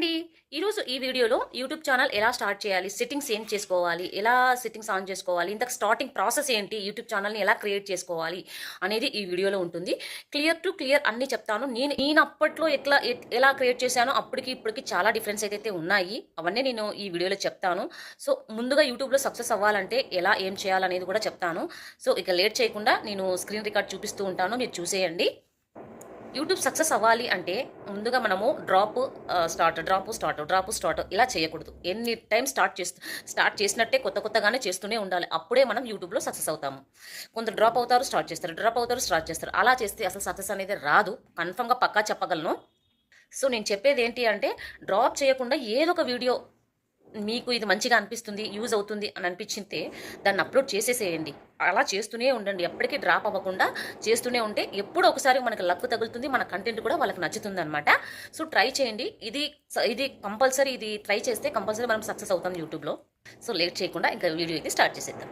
అండి. ఈరోజు ఈ వీడియోలో యూట్యూబ్ ఛానల్ ఎలా స్టార్ట్ చేయాలి? సెట్టింగ్స్ ఏం చేసుకోవాలి? ఎలా సెట్టింగ్స్ ఆన్ చేసుకోవాలి? ఇంతకు స్టార్టింగ్ ప్రాసెస్ ఏంటి? యూట్యూబ్ ఛానల్ని ఎలా క్రియేట్ చేసుకోవాలి అనేది ఈ వీడియోలో ఉంటుంది. క్లియర్ టు క్లియర్ అన్ని చెప్తాను. నేను నేను అప్పట్లో ఎట్లా ఎలా క్రియేట్ చేశానో అప్పటికి ఇప్పటికి చాలా డిఫరెన్స్ అయితే ఉన్నాయి అవన్నీ నేను ఈ వీడియోలో చెప్తాను. సో ముందుగా యూట్యూబ్లో సక్సెస్ అవ్వాలంటే ఎలా ఏం చేయాలనేది కూడా చెప్తాను. సో ఇక లేట్ చేయకుండా నేను స్క్రీన్ రికార్డ్ చూపిస్తూ ఉంటాను. మీరు చూసేయండి. యూట్యూబ్ సక్సెస్ అవ్వాలి అంటే ముందుగా మనము drop start drop start drop start ఇలా చేయకూడదు. ఎన్ని టైం స్టార్ట్ చేస్తూ స్టార్ట్ చేసినట్టే కొత్త కొత్తగానే చేస్తూనే ఉండాలి. అప్పుడే మనం యూట్యూబ్లో సక్సెస్ అవుతాము. కొందరు డ్రాప్ అవుతారు స్టార్ట్ చేస్తారు. డ్రాప్ అవుతారు స్టార్ట్ చేస్తారు. అలా చేస్తే అసలు సక్సెస్ అనేది రాదు. కన్ఫర్మ్గా పక్కా చెప్పగలను. సో నేను చెప్పేది ఏంటి అంటే డ్రాప్ చేయకుండా ఏదో ఒక వీడియో మీకు ఇది మంచిగా అనిపిస్తుంది యూజ్ అవుతుంది అని అనిపించితే దాన్ని అప్లోడ్ చేసేసేయండి. అలా చేస్తూనే ఉండండి. ఎప్పటికీ డ్రాప్ అవ్వకుండా చేస్తూనే ఉంటే ఎప్పుడు ఒకసారి మనకి లక్ తగులుతుంది మన కంటెంట్ కూడా వాళ్ళకి నచ్చుతుంది అనమాట సో ట్రై చేయండి. ఇది ఇది కంపల్సరీ ఇది ట్రై చేస్తే కంపల్సరీ మనం సక్సెస్ అవుతాం యూట్యూబ్లో. సో లేట్ చేయకుండా ఇంకా వీడియో అయితే స్టార్ట్ చేసేద్దాం.